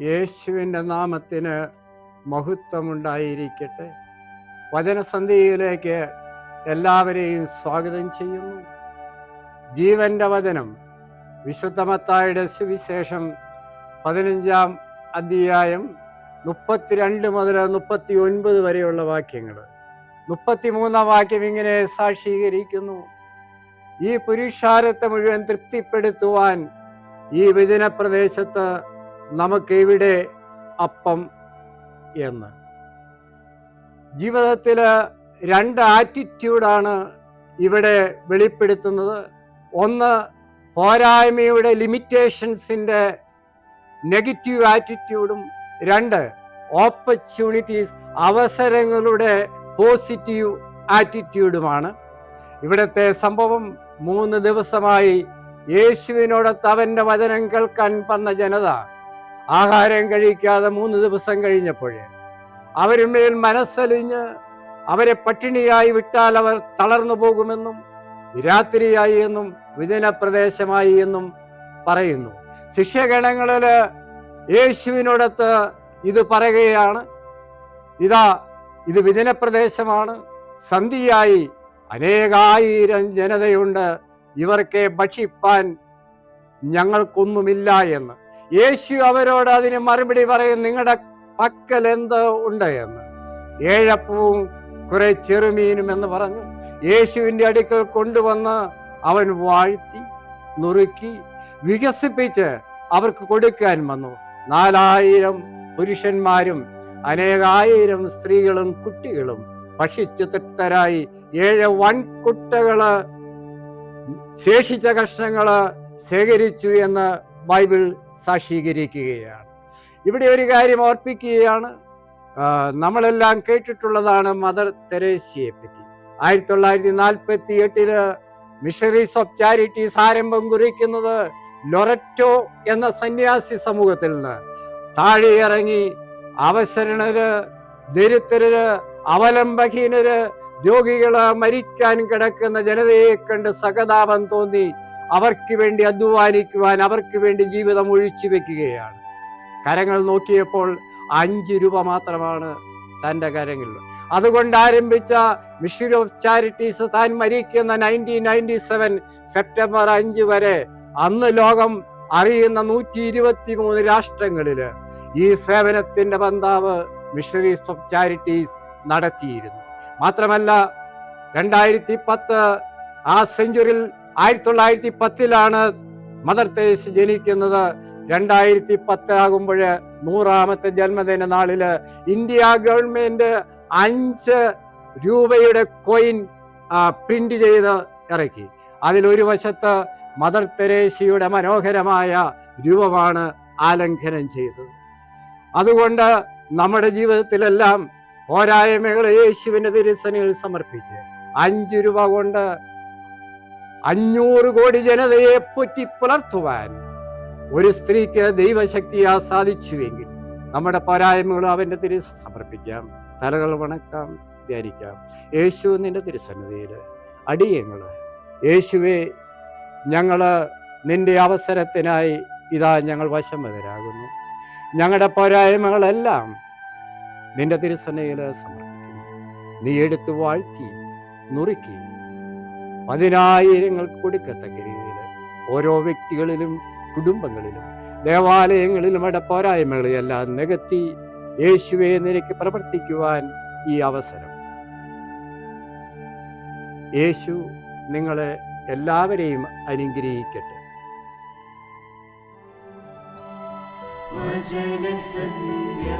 യേശുവിന്റെ നാമത്തിന് മഹത്വമുണ്ടായിരിക്കട്ടെ. വചനസന്ധിയിലേക്ക് എല്ലാവരെയും സ്വാഗതം ചെയ്യുന്നു. ജീവന്റെ വചനം വിശുദ്ധമത്തായുടെ സുവിശേഷം പതിനഞ്ചാം അധ്യായം മുപ്പത്തിരണ്ട് മുതൽ മുപ്പത്തി ഒൻപത് വരെയുള്ള വാക്യങ്ങൾ. മുപ്പത്തിമൂന്നാം വാക്യം ഇങ്ങനെ സാക്ഷീകരിക്കുന്നു. ഈ പുരുഷാരത്തെ മുഴുവൻ തൃപ്തിപ്പെടുത്തുവാൻ ഈ വിജന പ്രദേശത്ത് നമുക്ക് ഇവിടെ അപ്പം എന്ന്. ജീവിതത്തിൽ രണ്ട് ആറ്റിറ്റ്യൂഡാണ് ഇവിടെ വെളിപ്പെടുത്തുന്നത്. ഒന്ന് പോരായ്മയുടെ ലിമിറ്റേഷൻസിന്റെ നെഗറ്റീവ് ആറ്റിറ്റ്യൂഡും രണ്ട് ഓപ്പർച്യൂണിറ്റീസ് അവസരങ്ങളുടെ പോസിറ്റീവ് ആറ്റിറ്റ്യൂഡുമാണ് ഇവിടുത്തെ സംഭവം മൂന്ന് ദിവസമായി യേശുവിനോടൊത്ത് അവന്റെ വചനം കേൾക്കാൻ വന്ന ജനത ആഹാരം കഴിക്കാതെ മൂന്ന് ദിവസം കഴിഞ്ഞപ്പോഴേ അവരുമേൽ മനസ്സലിഞ്ഞ് അവരെ പട്ടിണിയായി വിട്ടാൽ അവർ തളർന്നു പോകുമെന്നും രാത്രിയായി എന്നും വിജനപ്രദേശമായി എന്നും പറയുന്നു. ശിഷ്യഗണങ്ങളിൽ യേശുവിനോടത്ത് ഇത് പറയുകയാണ്. ഇതാ ഇത് വിജനപ്രദേശമാണ്. സന്ധിയായി അനേകായിരം ജനതയുണ്ട്. ഇവർക്ക് ഭക്ഷിപ്പാൻ ഞങ്ങൾക്കൊന്നുമില്ല എന്ന്. യേശു അവരോട് അതിന് മറുപടി പറയും നിങ്ങളുടെ പക്കൽ എന്ത് ഉണ്ട് എന്ന്? ഏഴപ്പവും കുറെ ചെറുമീനും എന്ന് പറഞ്ഞു. യേശുവിന്റെ അടുക്കൽ കൊണ്ടുവന്ന് അവൻ വാഴ്ത്തി നുറുക്കി വികസിപ്പിച്ച് അവർക്ക് കൊടുക്കാൻ വന്നു. നാലായിരം പുരുഷന്മാരും അനേകായിരം സ്ത്രീകളും കുട്ടികളും ഭക്ഷിച്ച് തൃപ്തരായി ഏഴ് വൻകുട്ടകൾ ശേഷിച്ച കഷ്ണങ്ങൾ ശേഖരിച്ചു എന്ന് ബൈബിൾ സാക്ഷീകരിക്കുകയാണ്. ഇവിടെ ഒരു കാര്യം ഓർപ്പിക്കുകയാണ്. നമ്മളെല്ലാം കേട്ടിട്ടുള്ളതാണ് മദർ തെരേസിയെ പറ്റി. ആയിരത്തി തൊള്ളായിരത്തി നാൽപ്പത്തി എട്ടിൽ മിഷണറീസ് ഓഫ് ചാരിറ്റീസ് ആരംഭം കുറിക്കുന്നത് ലൊററ്റോ എന്ന സന്യാസി സമൂഹത്തിൽ നിന്ന്. താഴെ ഇറങ്ങി അവസരണര് ദരിദ്രര് അവലംബഹീനര് രോഗികൾ മരിക്കാൻ കിടക്കുന്ന ജനതയെ കണ്ട് സഹതാപം തോന്നി അവർക്ക് വേണ്ടി അധ്വാനിക്കുവാൻ അവർക്ക് വേണ്ടി ജീവിതം ഒഴിച്ചു വെക്കുകയാണ്. കരങ്ങൾ നോക്കിയപ്പോൾ അഞ്ച് രൂപ മാത്രമാണ് തന്റെ കരങ്ങളിൽ. അതുകൊണ്ട് ആരംഭിച്ച മിഷൻ ഓഫ് ചാരിറ്റീസ് താൻ മരിക്കുന്ന നയന്റീൻ നയന്റി സെവൻ സെപ്റ്റംബർ അഞ്ച് വരെ അന്ന് ലോകം അറിയുന്ന നൂറ്റി ഇരുപത്തി മൂന്ന് രാഷ്ട്രങ്ങളിൽ ഈ സേവനത്തിന്റെ ബന്ധാവ് മിഷണറീസ് ഓഫ് ചാരിറ്റീസ് നടത്തിയിരുന്നു. മാത്രമല്ല രണ്ടായിരത്തി പത്ത് ആ സെഞ്ചുറിയിൽ ആയിരത്തി തൊള്ളായിരത്തി പത്തിലാണ് മദർ തേസ് ജനിക്കുന്നത്. രണ്ടായിരത്തി പത്താകുമ്പോൾ നൂറാമത്തെ ജന്മദിന നാളിൽ ഇന്ത്യ ഗവൺമെന്റ് അഞ്ച് രൂപയുടെ കോയിൻ പ്രിന്റ് ചെയ്ത് ഇറക്കി. അതിലൊരു വശത്ത് മദർ തെരേശയുടെ മനോഹരമായ രൂപമാണ് ആലംഘനം ചെയ്തത്. അതുകൊണ്ട് നമ്മുടെ ജീവിതത്തിലെല്ലാം പോരായ്മകളെ യേശുവിന്റെ തിരുസനിൽ സമർപ്പിച്ച് അഞ്ചു രൂപ കൊണ്ട് അഞ്ഞൂറ് കോടി ജനതയെ പൊറ്റി പുലർത്തുവാൻ ഒരു സ്ത്രീക്ക് ദൈവശക്തിയാ സാധിച്ചുവെങ്കിൽ നമ്മുടെ പോരായ്മകൾ അവന്റെ തിരു സമർപ്പിക്കാം. തലകൾ വണക്കാം ധ്യാനിക്കാം. യേശു നിന്റെ തിരുസന്നിധിയിൽ അടിയങ്ങൾ യേശുവെ ഞങ്ങൾ നിന്റെ അവസരത്തിനായി ഇതാ ഞങ്ങൾ വശം വരാകുന്നു. ഞങ്ങളുടെ പോരായ്മകളെല്ലാം നിന്റെ തിരുസനയിൽ സമർപ്പിക്കുന്നു. നീ എടുത്ത് വാഴ്ത്തി നുറുക്കി. പതിനായിരങ്ങൾ കൊടുക്കത്തക്ക രീതിയിൽ ഓരോ വ്യക്തികളിലും കുടുംബങ്ങളിലും ദേവാലയങ്ങളിലും ഇടപ്പോരായ്മകളിലും എല്ലാം നികത്തി യേശുവെ നിനക്ക് പ്രവർത്തിക്കുവാൻ ഈ അവസരം. യേശു നിങ്ങളെ എല്ലാവരെയും അനുഗ്രഹിക്കട്ടെ. വചനസന്ധ്യ